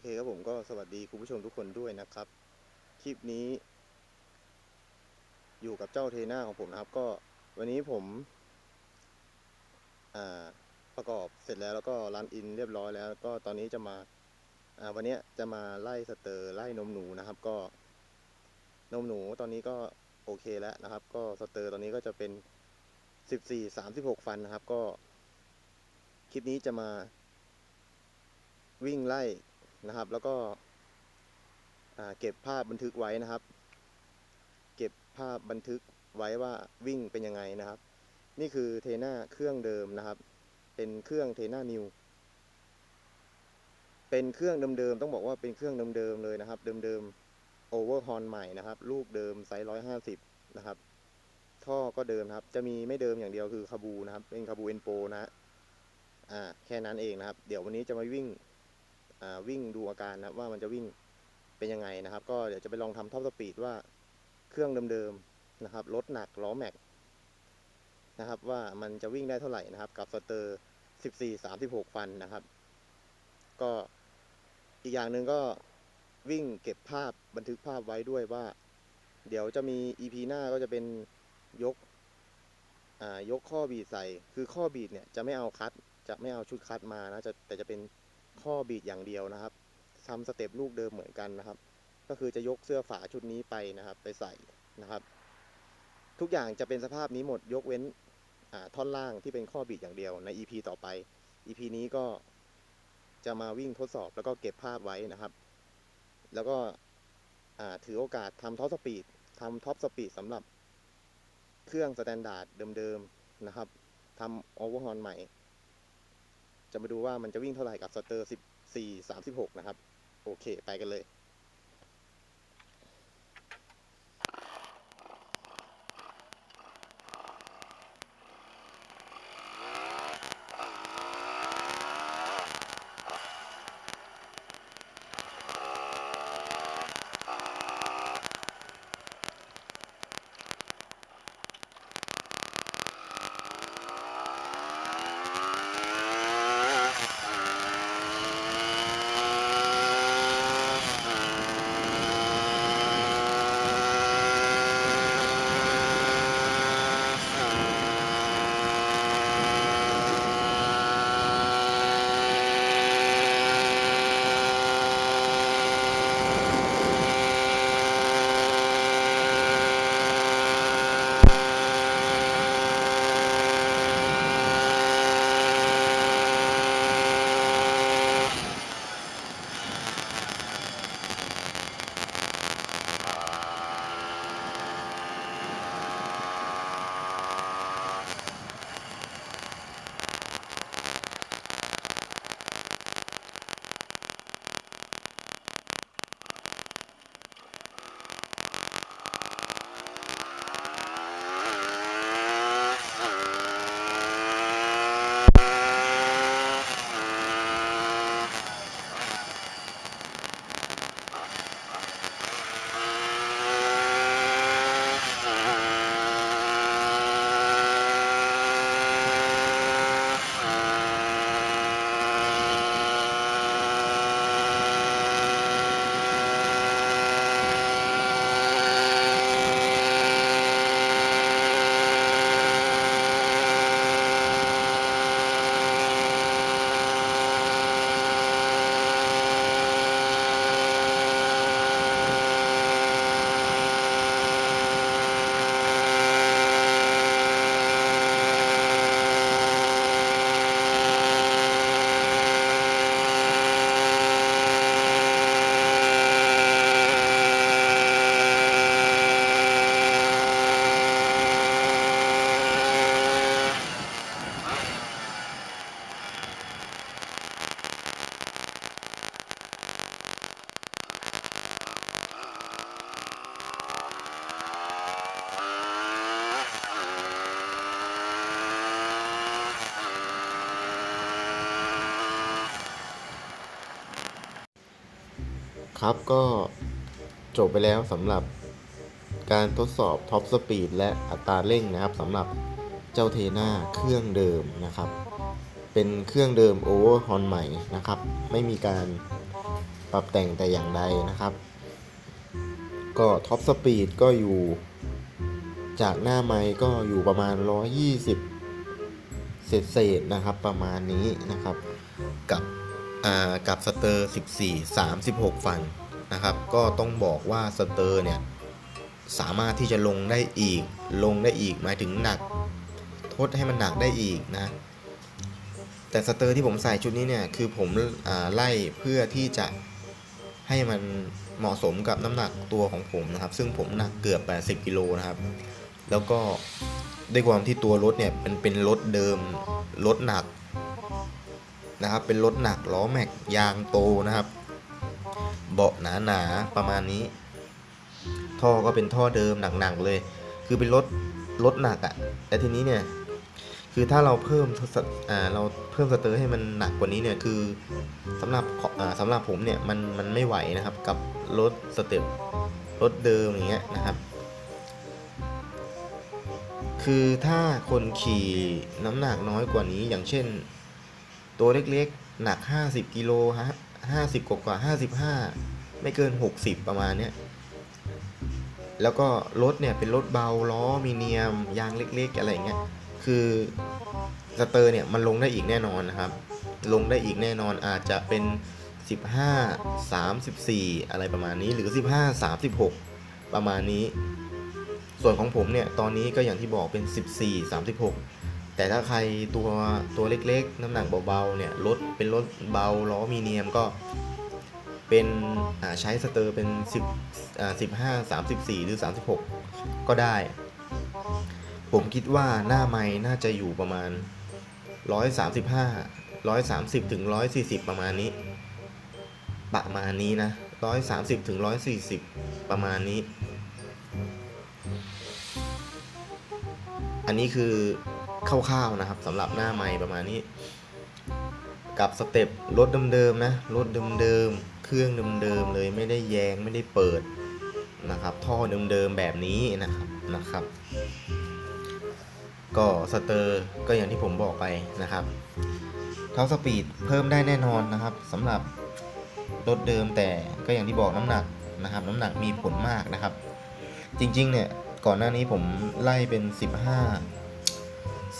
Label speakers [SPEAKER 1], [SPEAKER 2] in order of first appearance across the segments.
[SPEAKER 1] เคครับผมก็สวัสดีคุณผู้ชมทุกคนด้วยนะครับ คลิปนี้ อยู่กับเจ้าเทน่าของผมนะครับ ก็วันนี้ผมประกอบเสร็จแล้วแล้วก็รันอินเรียบร้อยแล้ว ก็ตอนนี้จะมาวันนี้จะมาไล่สเตอร์ไล่นมหนูนะครับ ก็นมหนูตอนนี้ก็โอเคแล้วนะครับ ก็สเตอร์ตอนนี้ก็จะเป็นสิบสี่สามสิบหกฟันนะครับ ก็คลิปนี้จะมาวิ่งไล่ นะครับ แล้วก็เก็บภาพบันทึกไว้นะครับ เก็บภาพบันทึกไว้ว่าวิ่งเป็นยังไงนะครับ นี่คือเทน่าเครื่องเดิมนะครับ เป็นเครื่องเทน่านิวเป็นเครื่องเดิมๆต้องบอกว่าเป็นเครื่องเดิมๆเลยนะครับ เดิมๆโอเวอร์ฮอนใหม่นะครับ ลูกเดิมไซส์ร้อยห้าสิบนะครับ ท่อก็เดิมครับ จะมีไม่เดิมอย่างเดียวคือคาบูนะครับ เป็นคาบูเอ็นโปนะฮะอ่าแค่นั้นเองนะครับ เดี๋ยววันนี้จะมาวิ่ง วิ่งดูอาการนะว่ามันจะวิ่งเป็นยังไงนะครับ ก็เดี๋ยวจะไปลองทำท็อปสปีดว่าเครื่องเดิมๆนะครับรถหนักล้อแม็กนะครับว่ามันจะวิ่งได้เท่าไหร่นะครับ กับสเตอร์ 14 36 ฟันนะครับ ก็อีกอย่างหนึ่งก็วิ่งเก็บภาพบันทึกภาพไว้ด้วยว่า เดี๋ยวจะมี EP หน้าก็จะเป็นยกยกข้อบีดใส่ คือข้อบีดเนี่ยจะไม่เอาคัด จะไม่เอาชุดคัดมานะจะแต่จะเป็น ข้อบีดอย่างเดียวนะครับทำสเต็ปลูกเดิมเหมือนกันนะครับ ก็คือจะยกเสื้อฝาชุดนี้ไปนะครับ ไปใส่นะครับ ทุกอย่างจะเป็นสภาพนี้หมดยกเว้นท่อนล่างที่เป็นข้อบีดอย่างเดียวใน EP ต่อไป EP นี้ก็จะมาวิ่งทดสอบแล้วก็เก็บภาพไว้นะครับ แล้วก็ถือโอกาสทำท็อปสปีดทำท็อปสปีดสำหรับเครื่องสแตนดาร์ดเดิมๆนะครับทำโอเวอร์ฮอนใหม่ จะมาดูว่ามันจะวิ่งเท่าไหร่กับสเตอร์ 14 36 นะครับ โอเค ไปกันเลย ครับก็จบไปแล้วสำหรับการทดสอบท็อปสปีดและอัตราเร่งนะครับสำหรับเจ้าเทน่าเครื่องเดิมนะครับ เป็นเครื่องเดิมโอเวอร์ฮอนใหม่นะครับ ไม่มีการป
[SPEAKER 2] รับแต่งแต่อย่างใดนะครับ ก็ท็อปสปีดก็อยู่ จากหน้าไม้ก็อยู่ประมาณ 120 เศษเศษนะครับประมาณนี้นะครับกับ กับสเตอร์ 14 36 ฟันนะครับ ก็ต้องบอกว่าสเตอร์เนี่ยสามารถที่จะลงได้อีก ลงได้อีกหมายถึงหนัก ทดให้มันหนักได้อีกนะ แต่สเตอร์ที่ผมใส่ชุดนี้เนี่ยคือผมอไล่เพื่อที่จะให้มันเหมาะสมกับน้ำหนักตัวของผมนะครับ ซึ่งผมหนักเกือบ 80กิโลนะครับ แล้วก็ด้วยความที่ตัวรถเนี่ยเป็นเป็นรถเดิมรถหนัก นะครับ เป็นรถหนักล้อแม็กยางโตนะครับ เบาะหนาๆประมาณนี้ ท่อก็เป็นท่อเดิมหนักๆเลย คือเป็นรถรถหนักอะ่ะแต่ทีนี้เนี่ย คือถ้าเราเพิ่มอ่าเราเพิ่มสเตอร์ให้มันหนักกว่านี้เนี่ยคือสำหรับอ่าสำหรับผมเนี่ยมันมันไม่ไหวนะครับกับรถสเต็ปรถเดิมอย่างเงี้ยนะครับคือถ้าคนขี่น้ำหนักน้อยกว่านี้อย่างเช่น ตัวเล็กๆ หนัก 50กิโลฮะ50กว่ากว่า55ไม่เกิน 60 ประมาณเนี้ยแล้วก็รถเนี่ยเป็นรถเบาล้อมีเนียม ยางเล็ก ๆ อะไรเงี้ยคือสเตอร์เนี่ยมันลงได้อีกแน่นอนนะครับ ลงได้อีกแน่นอนอาจจะเป็น 15 34 อะไรประมาณนี้หรือ 15 36 ประมาณนี้ ส่วนของผมเนี่ยตอนนี้ก็อย่างที่บอกเป็น 14 36 แต่ถ้าใครตัวตัวเล็กๆ น้ำหนักเบาๆเนี่ยรถเป็นรถเบาล้อมีเนียมก็เป็นใช้สเตอร์เป็น10อ่า15 34 หรือ 36 ก็ได้ ผมคิดว่าหน้าไม้น่าจะอยู่ประมาณ 135 130ถึง140 ประมาณนี้ ประมาณนี้นะ 130ถึง140 ประมาณนี้ อันนี้คือ คร่าวๆนะครับสำหรับหน้าไม้ประมาณนี้ กับสเต็ปรถเดิมๆนะรถเดิมๆเครื่องเดิมๆเลยไม่ได้แยงไม่ได้เปิดนะครับ ท่อเดิมๆแบบนี้นะครับนะครับ ก็สเตอร์ก็อย่างที่ผมบอกไปนะครับเท็อปสปีดเพิ่มได้แน่นอนนะครับสำหรับรถเดิมแต่ก็อย่างที่บอกน้ำหนักนะครับ น้ำหนักมีผลมากนะครับ จริงๆเนี่ยก่อนหน้านี้ผมไล่เป็น 15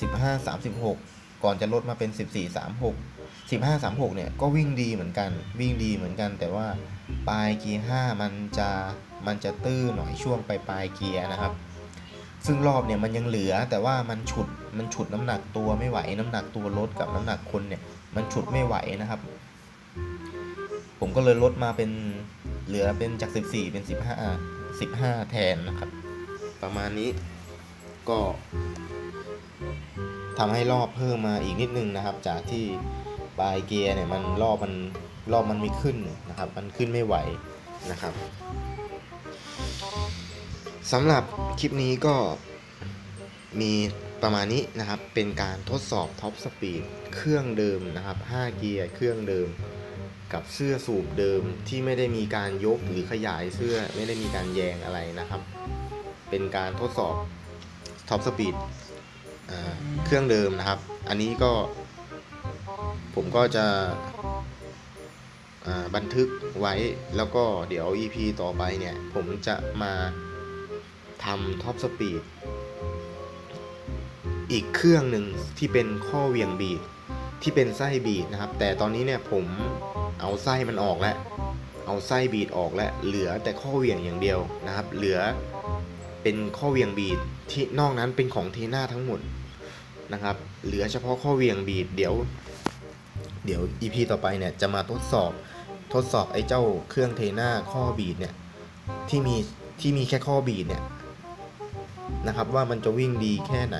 [SPEAKER 2] 15 36 ก่อนจะลดมาเป็น 14 36 15 36เนี่ยก็วิ่งดีเหมือนกัน วิ่งดีเหมือนกัน แต่ว่าปลายเกียร์5มันจะมันจะตื้อหน่อยช่วงปลายปลายเกียร์นะครับ ซึ่งรอบเนี่ยมันยังเหลือแต่ว่ามันฉุดมันฉุดน้ำหนักตัวไม่ไหว น้ำหนักตัวรถกับน้ำหนักคนเนี่ยมันฉุดไม่ไหวนะครับ ผมก็เลยลดมาเป็นเหลือเป็นจาก 14 เป็น 15 15 แทนนะครับ ประมาณนี้ก็ ทำให้รอบเพิ่มมาอีกนิดนึงนะครับ จากที่ปลายเกียร์เนี่ยมันรอบมันรอบมันไม่ขึ้นนะครับ มันขึ้นไม่ไหวนะครับสำหรับคลิปนี้ก็มีประมาณนี้นะครับ เป็นการทดสอบท็อปสปีดเครื่องเดิมนะครับ 5 เกียร์เครื่องเดิม กับเสื้อสูบเดิมที่ไม่ได้มีการยกหรือขยายเสื้อไม่ได้มีการแยงอะไรนะครับ เป็นการทดสอบท็อปสปีด เครื่องเดิมนะครับ อันนี้ก็ผมก็จะบันทึกไว้แล้วก็เดี๋ยว EP ต่อไปเนี่ย ผมจะมาทำท็อปสปีดอีกเครื่องหนึ่งที่เป็นข้อเหวี่ยงบีดที่เป็นไส้บีดนะครับ แต่ตอนนี้เนี่ยผมเอาไส้มันออกแล้ว เอาไส้บีดออกแล้ว เหลือแต่ข้อเหวี่ยงอย่างเดียวนะครับ เหลือ เป็นข้อเวียงบีดที่นอกนั้นเป็นของเทน่าทั้งหมดนะครับ เหลือเฉพาะข้อเวียงบีดเดี๋ยว เดี๋ยว EP ต่อไปเนี่ยจะมาทดสอบทดสอบไอ้เจ้าเครื่องเทน่าข้อบีดเนี่ยที่มีที่มีแค่ข้อบีดเนี่ยนะครับว่ามันจะวิ่งดีแค่ไหน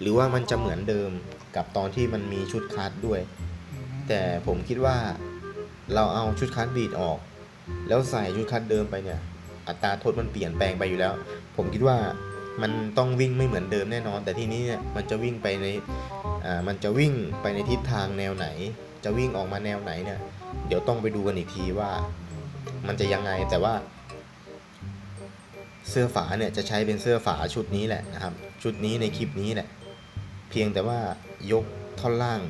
[SPEAKER 2] หรือว่ามันจะเหมือนเดิมกับตอนที่มันมีชุดคัสด้วย แต่ผมคิดว่าเราเอาชุดคัสบีดออก แล้วใส่ชุดคัสเดิมไปเนี่ยอัตราทษมันเปลี่ยนแปลงไปอยู่แล้ว ผมคิดว่ามันต้องวิ่งไม่เหมือนเดิมแน่นอน แต่ที่นี้เนี่ยมันจะวิ่งไปในอ่ามันจะวิ่งไปในทิศทางแนวไหน จะวิ่งออกมาแนวไหนเนี่ย เดี๋ยวต้องไปดูกันอีกทีว่า มันจะยังไงแต่ว่า เสื้อฝาเนี่ยจะใช้เป็นเสื้อฝาชุดนี้แหละนะครับ ชุดนี้ในคลิปนี้แหละ เพียงแต่ว่ายกท่อนล่าง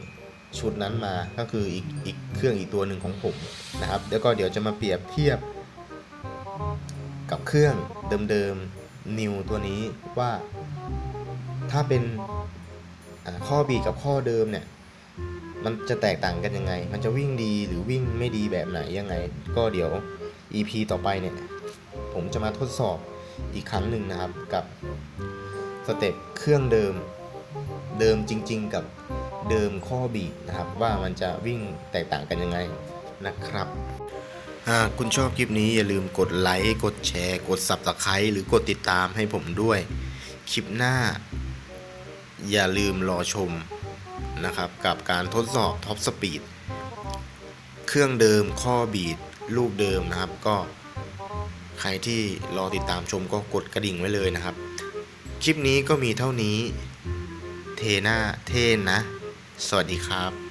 [SPEAKER 2] ชุดนั้นมาก็คืออีกอีกเครื่องอีกตัวหนึ่งของผมนะครับ แล้วก็เดี๋ยวจะมาเปรียบเทียบกับเครื่องเดิมๆ New ตัวนี้ว่าถ้าเป็นข้อ B กับข้อเดิมเนี่ยมันจะแตกต่างกันยังไง มันจะวิ่งดีหรือวิ่งไม่ดีแบบไหนยังไง ก็เดี๋ยว EP ต่อไปเนี่ย ผมจะมาทดสอบอีกครั้งหนึ่งนะครับกับสเต็ปเครื่องเดิม เดิมจริง ๆ กับเดิมข้อ B นะครับ ว่ามันจะวิ่งแตกต่างกันยังไงนะครับ หากคุณชอบคลิปนี้อย่าลืมกดไลค์กดแชร์ กด Subscribe หรือกดติดตามให้ผมด้วย คลิปหน้า อย่าลืมรอชมนะครับ กับการทดสอบท็อปสปีดเครื่องเดิมข้อบีดลูกเดิมนะครับ ก็ใครที่รอติดตามชมก็กดกระดิ่งไว้เลยนะครับ คลิปนี้ก็มีเท่านี้ เทน้าเท่นะ สวัสดีครับ